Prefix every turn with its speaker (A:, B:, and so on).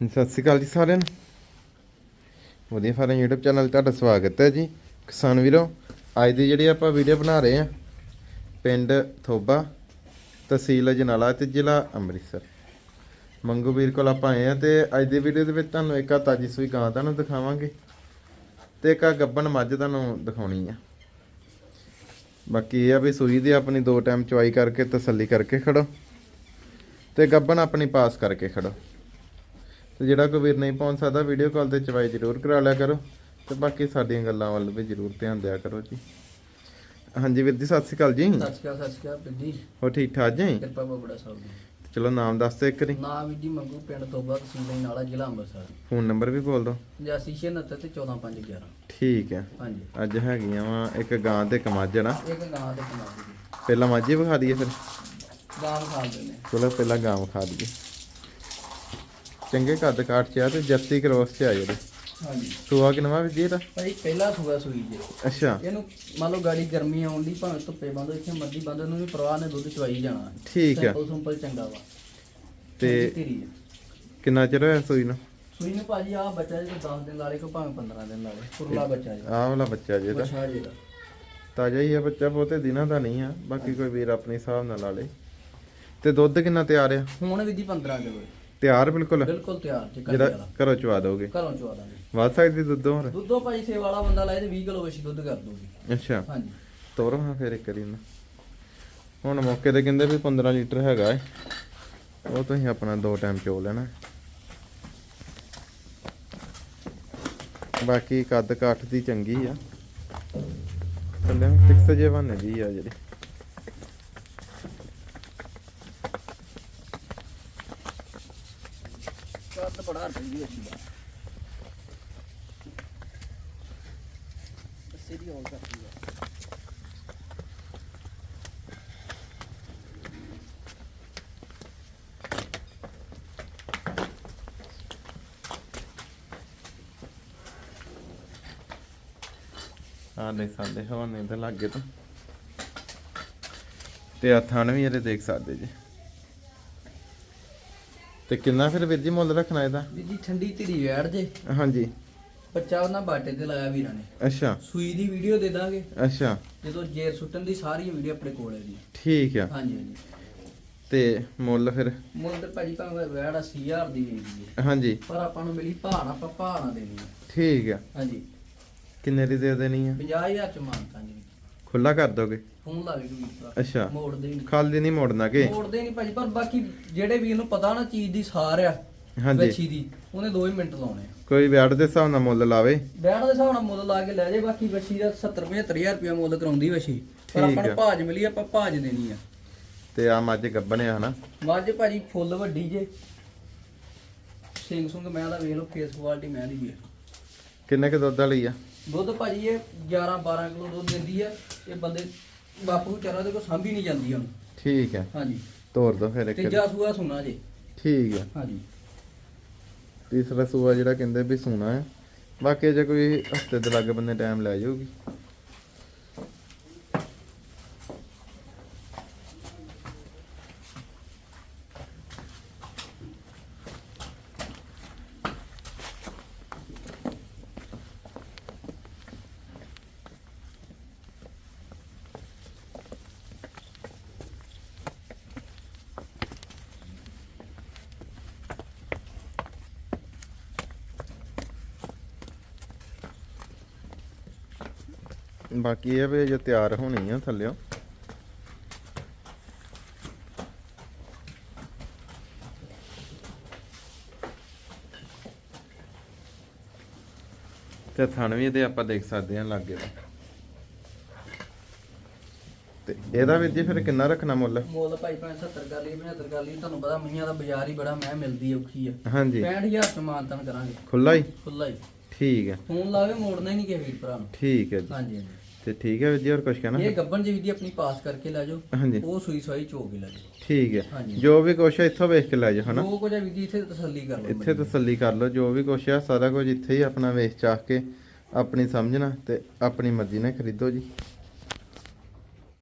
A: ਸਤਿ ਸ਼੍ਰੀ ਅਕਾਲ ਜੀ ਸਾਰਿਆਂ ਨੂੰ। ਵਧੀਆ ਫਾਰਮ YouTube ਚੈਨਲ 'ਤੇ ਤੁਹਾਡਾ ਸਵਾਗਤ ਹੈ ਜੀ। ਕਿਸਾਨ ਵੀਰੋ, ਅੱਜ ਦੀ ਜਿਹੜੀ ਆਪਾਂ ਵੀਡੀਓ ਬਣਾ ਰਹੇ ਆ ਪਿੰਡ ਥੋਬਾ ਤਹਿਸੀਲ ਅਜਨਾਲਾ ਤੇ ਜ਼ਿਲ੍ਹਾ ਅੰਮ੍ਰਿਤਸਰ। ਮੰਗੂ ਵੀਰ ਕੋਲ ਆਪਾਂ ਆਏ ਆ ਤੇ ਅੱਜ ਦੀ ਵੀਡੀਓ ਦੇ ਵਿੱਚ ਤੁਹਾਨੂੰ ਇੱਕ ਆ ਤਾਜੀ ਸੂਈ ਗਾਂ ਤੁਹਾਨੂੰ ਦਿਖਾਵਾਂਗੇ ਤੇ ਇੱਕ ਆ ਗੱਬਣ ਮੱਝ ਤੁਹਾਨੂੰ ਦਿਖਾਉਣੀ ਆ। ਬਾਕੀ ਇਹ ਆ ਵੀ ਸੂਈ ਦੀ ਆਪਣੀ ਦੋ ਟਾਈਮ ਚੁਆਈ ਕਰਕੇ ਤਸੱਲੀ ਕਰਕੇ ਖੜੋ ਤੇ ਗੱਬਣ ਆਪਣੀ ਪਾਸ ਕਰਕੇ ਖੜੋ। ਤੇ ਜਿਹੜਾ ਕੋਈ ਵੀਰ ਨਹੀਂ ਪਹੁੰਚ ਸਕਦਾ ਵੀਡੀਓ ਕਾਲ ਤੇ ਚਵਾਈ ਜ਼ਰੂਰ ਕਰਾ ਲਿਆ ਕਰੋ ਤੇ ਬਾਕੀ ਸਾਡੀਆਂ ਗੱਲਾਂ ਵੱਲ ਵੀ ਜ਼ਰੂਰ ਧਿਆਨ ਦਿਆ ਕਰੋ ਜੀ। ਹਾਂਜੀ ਵੀਰ ਜੀ ਸਤਿ ਸ਼੍ਰੀ ਅਕਾਲ ਜੀ।
B: ਸਤਿ ਸ਼੍ਰੀ ਅਕਾਲ ਸਤਿ ਸ਼੍ਰੀ ਅਕਾਲ ਜੀ।
A: ਹੋ ਠੀਕ ਠਾਕ ਜੀ?
B: ਕਿਰਪਾ ਬਾਬੜਾ ਸਾਹਿਬ ਦੀ।
A: ਚਲੋ ਨਾਮ ਦੱਸ ਦਿਓ ਇੱਕ ਵਾਰੀ।
B: ਨਾਮ ਵੀ ਜੀ ਮੰਗੂ ਪਿੰਡ ਤੋਬਾ ਤਹਿਸੀਲ ਨਾਲਾ ਜ਼ਿਲ੍ਹਾ ਅੰਮ੍ਰਿਤਸਰ।
A: ਫੋਨ ਨੰਬਰ ਵੀ ਬੋਲ ਦਿਓ।
B: 8669 ਤੇ 14511
A: ਠੀਕ ਹੈ।
B: ਹਾਂਜੀ।
A: ਅੱਜ ਹੈਗੀਆਂ ਵਾ ਇੱਕ ਗਾਂ ਤੇ ਇੱਕ ਮੱਝ ਨਾ
B: ਇੱਕ ਗਾਂ ਤੇ ਦੀ
A: ਪਹਿਲਾਂ ਮੱਝ ਵਿਖਾ ਦਈਏ ਫਿਰ।
B: ਗਾਂ ਖਾ ਦਿੰਦੇ
A: ਚਲੋ ਪਹਿਲਾਂ ਗਾਂ ਵਿਖਾ ਦਈਏ। ਚੰਗੇ ਕੱਦ ਕਾਠ ਚ ਆ ਤੇ ਜੱਤੀ ਕਰੋਸ ਚ ਆ ਜਿਹੜੇ
B: ਹਾਂਜੀ।
A: ਸੂਆ ਕਿਨਵਾ ਵੀ ਜੀ ਇਹਦਾ?
B: ਭਾਈ ਪਹਿਲਾ ਸੂਆ ਸੂਈ ਜੀ।
A: ਅੱਛਾ।
B: ਇਹਨੂੰ ਮੰਨ ਲਓ ਗਾੜੀ ਗਰਮੀ ਆਉਣ ਦੀ ਭਾਵੇਂ ਧੁੱਪੇ ਬੰਦ ਇੱਥੇ ਮੱਦੀ ਬੰਦ ਨੂੰ ਵੀ ਪਰਵਾਹ ਨੇ ਦੁੱਧ ਚਵਾਈ ਜਾਣਾ।
A: ਠੀਕ ਆ।
B: ਸਿੰਪਲ ਸਿੰਪਲ ਚੰਗਾ ਵਾ।
A: ਤੇ। ਕਿੰਨਾ ਚਿਰ ਹੋਇਆ ਸੂਈ ਨੂੰ?
B: ਸੂਈ ਨੂੰ ਭਾਜੀ ਆ ਬੱਚਾ ਜੀ 10 ਦਿਨ ਲਾਲੇ ਕੋ ਭਾਵੇਂ 15 ਦਿਨ ਲਾਲੇ ਕੁਰਲਾ ਬੱਚਾ ਜੀ।
A: ਆਹ ਵਾਲਾ ਬੱਚਾ ਜੇ ਦਾ
B: ਬੱਚਾ ਜੀ ਦਾ
A: ਤਾਜ਼ਾ ਹੀ ਆ ਬੱਚਾ ਬਹੁਤੇ ਦਿਨਾਂ ਦਾ ਨਹੀਂ ਆ ਬਾਕੀ ਕੋਈ ਵੀਰ ਆਪਣੇ ਹਿਸਾਬ ਨਾਲ ਲਾ ਲੇ। ਤੇ ਦੁੱਧ ਕਿੰਨਾ ਤਿਆਰ ਆ?
B: ਹੁਣ ਵੀ ਦੀ 15 ਕਿਲੋ
A: ਤਿਆਰ ਬਿਲਕੁਲ?
B: ਬਿਲਕੁਲ ਤਿਆਰ ਜੀ
A: ਜਿਹੜਾ
B: ਵਾਲਾ
A: ਘਰੋਂ ਚਵਾ ਦੋਗੇ?
B: ਘਰੋਂ ਚਵਾ ਦਾਂਗੇ।
A: ਵੱਧ ਸਕਦੀ ਦੁੱਧ ਹੋਰ?
B: ਦੁੱਧੋਂ ਭਾਈ ਸੇਵਾ ਵਾਲਾ ਬੰਦਾ ਲਾਏ ਤੇ 20 ਕਿਲੋ ਵਸ਼ੀ ਦੁੱਧ ਕਰ ਦੂਗੀ।
A: ਅੱਛਾ।
B: ਹਾਂਜੀ।
A: ਤੋਰੋ ਹਾਂ ਫਿਰ ਇੱਕ ਵਾਰੀ ਨਾ ਹੁਣ ਮੌਕੇ ਤੇ ਕਹਿੰਦੇ ਵੀ 15 ਲੀਟਰ ਹੈਗਾ ਏ। ਉਹ ਤੁਸੀਂ ਆਪਣਾ ਦੋ ਟਾਈਮ ਚੋ ਲੈਣਾ। ਬਾਕੀ ਕੱਦ ਕਾਠ ਦੀ ਚੰਗੀ ਆ। ਥੱਲੇ ਫਿਕਸ ਜੇ ਬਣੇ ਦੀ ਆ ਜਿਹੜੀ।
B: ਕੱਦ ਬੜਾ ਠੰਡੀ ਵਸ਼ੀ ਦਾ ਬੱਸੇ ਦੀ ਹੋਲ ਕਰਦੀ ਆ।
A: ਆ ਸਾਡੇ ਹਵਾਨੇ ਤੇ ਲੱਗੇ ਤਾਂ। ਤੇ ਆ ਥਣ ਵੀ ਇਹਦੇ ਦੇਖ ਸਕਦੇ ਜੀ। ਤੇ ਕਿੰਨਾ ਫਿਰ ਵੀਰ ਜੀ ਮੁੱਲ ਰੱਖਣਾ ਇਹਦਾ?
B: ਵੀ ਜੀ ਠੰਡੀ ਧੀਰੀ ਵੈੜ ਜੇ।
A: ਹਾਂਜੀ।
B: ਬੱਚਾ ਉਹਨਾਂ ਬਾਟੇ ਤੇ ਲਾਇਆ ਵੀਰਾਂ ਨੇ।
A: ਅੱਛਾ।
B: ਸੂਈ ਦੀ ਵੀਡੀਓ ਦੇ ਦਾਂਗੇ।
A: ਅੱਛਾ।
B: ਜਦੋਂ ਜੇਰ ਸੁੱਟਣ ਦੀ ਸਾਰੀ ਵੀਡੀਓ ਆਪਣੇ ਕੋਲ ਹੈ ਜੀ।
A: ਠੀਕ ਆ।
B: ਹਾਂਜੀ ਹਾਂਜੀ।
A: ਤੇ ਮੁੱਲ ਫਿਰ?
B: ਮੁੱਲ ਤੇ ਭਾਜੀ ਭਾਵੇਂ ਵੈੜ 80000 ਦੀ ਵੇਚਦੀ ਹੈ
A: ਹਾਂਜੀ।
B: ਪਰ ਆਪਾਂ ਨੂੰ ਮਿਲੀ ਭਾਣਾ ਆਪਾਂ ਭਾਣਾ ਦੇਣੀ
A: ਠੀਕ ਆ।
B: ਹਾਂਜੀ।
A: ਕਿੰਨੇ ਦੀ ਦੇ ਦੇਣੀ ਆ?
B: 50000 ਚ ਮਾਨਤਾ ਜੀ।
A: ਖੁੱਲਾ ਕਰ ਦੋਗੇ?
B: ਫੋਨ ਲਾਵੇ ਕੋਈ ਭਰਾ।
A: ਅੱਛਾ।
B: ਮੋੜਦੇ ਨਹੀਂ
A: ਖਾਲੀ ਨਹੀਂ ਮੋੜਨਾ ਕਿ?
B: ਮੋੜਦੇ ਨਹੀਂ ਭਾਜੀ ਪਰ ਬਾਕੀ ਜਿਹੜੇ ਵੀਰ ਨੂੰ ਪਤਾ ਨਾ ਚੀਜ਼ ਦੀ ਸਾਰ ਆ
A: ਹਾਂਜੀ।
B: ਵੱਛੀ ਦੀ ਉਹਨੇ 2 ਹੀ ਮਿੰਟ ਲਾਉਣੇ ਆ।
A: ਕੋਈ ਵਿਆੜ ਦੇ ਹਿਸਾਬ ਨਾਲ ਮੁੱਲ ਲਾਵੇ?
B: ਬੈਠ ਦੇ ਹਿਸਾਬ ਨਾਲ ਮੁੱਲ ਲਾ ਕੇ ਲੈ ਜੇ ਬਾਕੀ ਵੱਛੀ ਦਾ 70 75000 ਰੁਪਇਆ ਮੁੱਲ ਕਰਾਉਂਦੀ ਵੱਛੀ ਪਰ ਆਪਾਂ। ਨੂੰ ਭਾਜ ਮਿਲੀ ਆਪਾਂ ਭਾਜ ਦੇਣੀ ਆ।
A: ਤੇ ਆ ਮੱਝ ਗੱਬਣਿਆ ਹਨਾ?
B: ਮੱਝ ਭਾਜੀ ਫੁੱਲ ਵੱਡੀ ਜੇ। ਸਿੰਘ ਸੁੰਗ ਮੈਂ ਦਾ ਵੇਖ ਲਓ ਫੇਸ ਕੁਆਲਿਟੀ ਮੈਂ ਦੀ ਹੈ
A: ਕਿੰਨੇ ਕੁ ਦੁੱਧ ਵਾਲੀ ਆ?
B: ਦੁੱਧ ਭਾਜੀ ਇਹ 11 12 ਕਿਲੋ ਦੁੱਧ ਦਿੰਦੀ ਆ ਇਹ ਬੰਦੇ ਬਾਪੂ ਵਿਚਾਰਾ ਦੇ ਕੋ ਸਾਂਭੀ ਨਹੀਂ ਜਾਂਦੀ ਹੁਣ।
A: ਠੀਕ ਆ।
B: ਹਾਂਜੀ।
A: ਤੋਰ ਦੋ ਫਿਰ ਇੱਕ
B: ਤੀਜਾ ਸੂਆ ਸੁਣਾ ਜੇ।
A: ਠੀਕ ਆ।
B: ਹਾਂਜੀ।
A: ਤੀਸਰਾ ਸੂਆ ਜਿਹੜਾ ਕਹਿੰਦੇ ਵੀ ਸੋਨਾ ਹੈ ਬਾਕੀ ਜੇ ਕੋਈ ਹਫ਼ਤੇ ਦੇ ਲੱਗ ਬੰਨੇ ਟਾਈਮ ਲੈ ਜਾਊਗੀ। ਬਾਕੀ ਇਹ ਵੀ ਜੇ ਤਿਆਰ ਹੋਣੀ ਆ ਥੱਲਿਓ। ਤੇ ਥਣ ਵੀ ਇਹਦੇ ਆਪਾਂ ਦੇਖ ਸਕਦੇ ਹਾਂ ਲਾਗੇ। ਤੇ ਇਹਦਾ ਵੀ ਜੀ ਫਿਰ ਕਿੰਨਾ ਰੱਖਣਾ ਮੁੱਲ?
B: ਮੁੱਲ ਭਾਈ ਭਾਵੇਂ 70 ਕਰ ਲਈ 75 ਕਰ ਲਈ ਤੁਹਾਨੂੰ ਪਤਾ ਮਈਆਂ ਦਾ ਬਾਜ਼ਾਰ ਹੀ ਬੜਾ ਮੈਂ ਮਿਲਦੀ ਔਖੀ ਆ।
A: ਹਾਂਜੀ।
B: 65000 ਚ ਮਾਨਤਨ ਕਰਾਂਗੇ।
A: ਖੁੱਲਾ ਹੀ?
B: ਖੁੱਲਾ ਹੀ।
A: ਠੀਕ ਹੈ।
B: ਫੋਨ ਲਾਵੇ ਮੋੜਨਾ ਹੀ ਨਹੀਂ ਕਿਸੇ ਵੀਰ ਭਰਾ ਨੂੰ।
A: ਠੀਕ ਹੈ ਜੀ।
B: ਹਾਂਜੀ ਹਾਂਜੀ।
A: ਤੇ ਠੀਕ ਹੈ ਵੀਰ ਜੀ ਹੋਰ ਕੁਝ ਕਹਿਣਾ?
B: ਇਹ ਗੱਬਨ ਜੀ ਦੀ ਆਪਣੀ ਪਾਸ ਕਰਕੇ ਲੈ ਜਾਓ।
A: ਹਾਂਜੀ।
B: ਉਹ ਸੂਈ ਸਵਾਈ ਚੋ ਕੇ ਲੈ ਜਾਓ।
A: ਠੀਕ ਹੈ।
B: ਹਾਂਜੀ।
A: ਜੋ ਵੀ ਕੁਛ ਹੈ ਇੱਥੋਂ ਵੇਖ ਕੇ ਲੈ ਜਾਓ ਹਨਾ?
B: ਜੋ ਕੁਝ ਵਿਧੀ ਇੱਥੇ ਤਸੱਲੀ ਕਰ ਲਓ
A: ਇੱਥੇ ਤਸੱਲੀ ਕਰ ਲਓ ਜੋ ਵੀ ਕੁਛ ਆ ਸਾਰਾ ਕੁਝ ਇੱਥੇ ਹੀ ਆਪਣਾ ਵੇਖ ਚਾਖ ਕੇ ਆਪਣੀ ਸਮਝਣਾ ਤੇ ਆਪਣੀ ਮਰਜ਼ੀ ਨਾਲ ਖਰੀਦੋ ਜੀ।